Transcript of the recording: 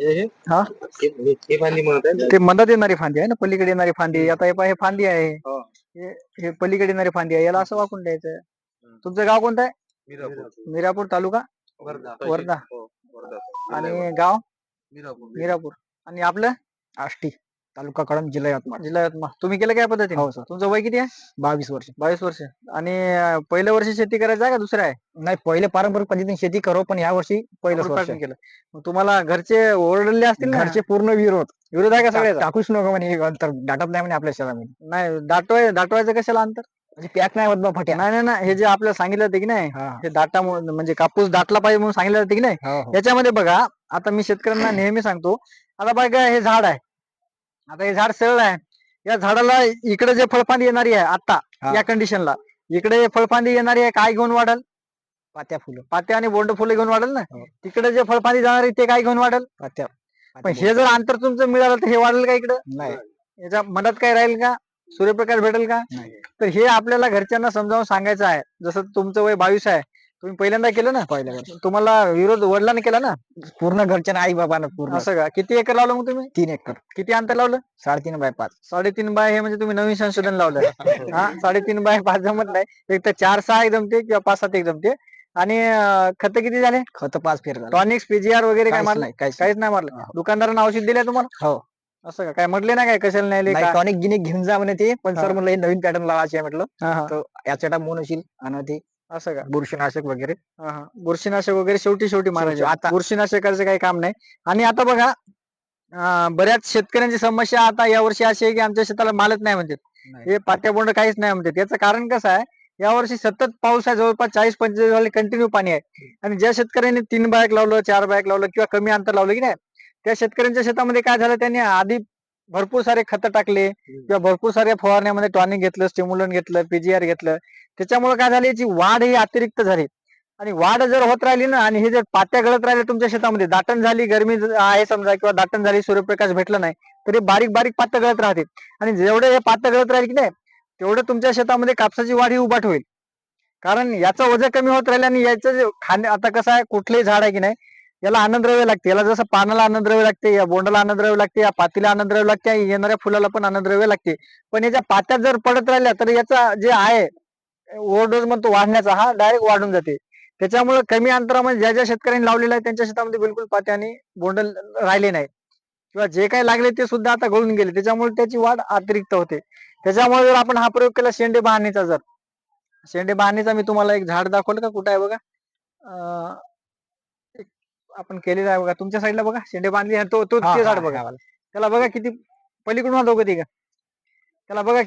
हे? ते मधात येणारी फांदी आहे ना पलीकडे येणारी फांदी. आता हे पहा, फांदी आहे. हो. हे पलीकडे येणारी फांदी आहे. याला असं वाकून द्यायचं. तुमचं गाव कोणतं आहे? मिरापूर. मिरापूर तालुका? वर्धा. वर्धा. हो, वर्धा. आणि गाव? मिरापूर. मिरापूर. आणि आपलं? आष्टी. तालुका कळंब जिल्हा यवतमाळ. जिल्हा यवतमाळ. तुम्ही केलं काय पद्धतीने? हो सर. तुमचं वय किती आहे? बावीस वर्ष. बावीस वर्ष. आणि अं, पहिल्या वर्षी शेती करायचं आहे का दुसरं आहे? नाही पहिले पारंपरिक पद्धतीने शेती करो पण या वर्षी आपण वर्ष केलं. मग तुम्हाला घरचे ओरडले असतील ना? घरचे पूर्ण विरोध. विरोध आहे का सगळ्याचा? टाकूच नको म्हणे हे अंतर दाटत नाही म्हणे आपल्या शेतामध्ये. नाही दाटवाय दाटवायचं कशाला अंतर? म्हणजे पॅक नाही होत बा फट्या. नाही नाही नाही. हे जे आपल्याला सांगितलं होतं की नाही हा, हे दाटा म्हणजे कापूस दाटला पाहिजे म्हणून सांगितलं होतं की नाही? हो, हो. याच्यामध्ये बघा आता मी शेतकऱ्यांना नेहमी सांगतो आता बघा हे झाड आहे. आता हे झाड सरळ आहे. या झाडाला इकडे जे फळफांदी येणारी आहे आता. या कंडिशनला इकडे फळफांदी येणारी आहे काय घेऊन वाढल? पात्या फुलं. पाते आणि बोंड फुलं घेऊन वाढल ना? हो. तिकडे जे फळफांदी जाणार आहे ते काय घेऊन वाढल? पात्या. पण पात्या हे जर अंतर तुमचं मिळालं तर हे वाढेल का इकडं? नाही. याच्या मनात काय राहील का? सूर्यप्रकाश भेटेल का? तर हे आपल्याला घरच्यांना समजावून सांगायचं आहे. जसं तुमचं वय बावीस आहे तुम्ही पहिल्यांदा केलं ना? पहिल्या तुम्हाला विरोध वडिलांनी केला ना? पूर्ण घरच्या आई बाबांना पूर्ण. असं का? किती एकर लावलं मग तुम्ही? तीन एकर. किती अंतर लावलं? साडेतीन बाय पाच. साडेतीन बाय हे म्हणजे तुम्ही नवीन संशोधन लावलं. हा? साडेतीन बाय पाच जमत नाही. एक तर चार सहा एक जमते किंवा पाच सात एक जमते. आणि खत किती झाले? खत पाच फेर टॉनिक्स पीजीआर वगैरे काय मारलं? नाही काहीच नाही. मारलं. दुकानदारांना औषध दिले तुम्हाला? हो. असं का? काय म्हटले ना काय? कशाला नाही टॉनिक गिनिक घेऊन जा म्हणे ते. पण. सर म्हणलं नवीन पॅटर्न लावायचे आहे म्हटलं. याच्या मोनोशील आणि ते असं का? बुरशीनाशक वगैरे. हा, हा. बुरशीनाशक वगैरे शेवटी शेवटी मारायचे. आता- बुरशीनाशकाचं काही काम नाही. आणि आता बघा अं, बऱ्याच शेतकऱ्यांची समस्या आता या वर्षी अशी आहे की आमच्या शेताला मालच नाही म्हणतात. नाही. हे पाट्या बोंड काहीच नाही म्हणतात. याचं कारण कसं आहे या वर्षी सतत पाऊस आहे जवळपास चाळीस पंचेचाळीस वाले कंटिन्यू पाणी आहे. आणि ज्या शेतकऱ्यांनी तीन बायक लावलं चार बायक लावलं किंवा कमी अंतर लावलं की नाही त्या शेतकऱ्यांच्या शेतामध्ये काय झालं? त्यांनी आधी भरपूर सारे खतं टाकले किंवा भरपूर साऱ्या फवारण्यामध्ये टॉनिक घेतलं स्टिम्युलन घेतलं पीजीआर घेतलं. त्याच्यामुळे काय झाली याची वाढ ही अतिरिक्त झाली. आणि वाढ जर होत राहिली ना आणि हे जर पात्या गळत राहिले तुमच्या शेतामध्ये दाटण झाली गरमी आहे समजा किंवा दाटण झाली सूर्यप्रकाश भेटला नाही तरी बारीक बारीक पात्या गळत राहते आणि जेवढे हे पात्या गळत राहील की नाही तेवढं तुमच्या शेतामध्ये कापसाची वाढ ही उबाट होईल कारण याचं वजन कमी होत राहील आणि याचं जे खाणे आता कसं आहे कुठलंही झाड आहे की नाही याला आनंदद्रव्य लागते. याला जसं पानाला आनंदद्रव्य लागते या बोंडाला आनंदद्रव्य लागते या पातीला आनंदद्रव्य लागते येणाऱ्या फुलाला पण आनंदद्रव्य लागते. पण याच्या पात्यात जर पडत राहिल्या तर याचा जे आहे ओव्हरडोज म्हणतो वाढण्याचा हा डायरेक्ट वाढून जाते. त्याच्यामुळे कमी अंतरामध्ये ज्या ज्या शेतकऱ्यांनी लावलेला आहे त्यांच्या शेतामध्ये बिलकुल पाते आणि बोंड राहिले नाही किंवा जे काही लागले ते सुद्धा आता गळून गेले. त्याच्यामुळे त्याची वाढ अतिरिक्त होते. त्याच्यामुळे जर आपण हा प्रयोग केला शेंडे बहाणीचा जर. शेंडे बहाणीचा मी तुम्हाला एक झाड दाखवलं का? कुठं आहे बघा? अं, आपण केलेला आहे बघा. तुमच्या साईडला बघा. शेंडे बांधली आहे तो तो हा, ते हा, झाड बघा त्याला बघा किती पलीकडून दोघं का त्याला बघा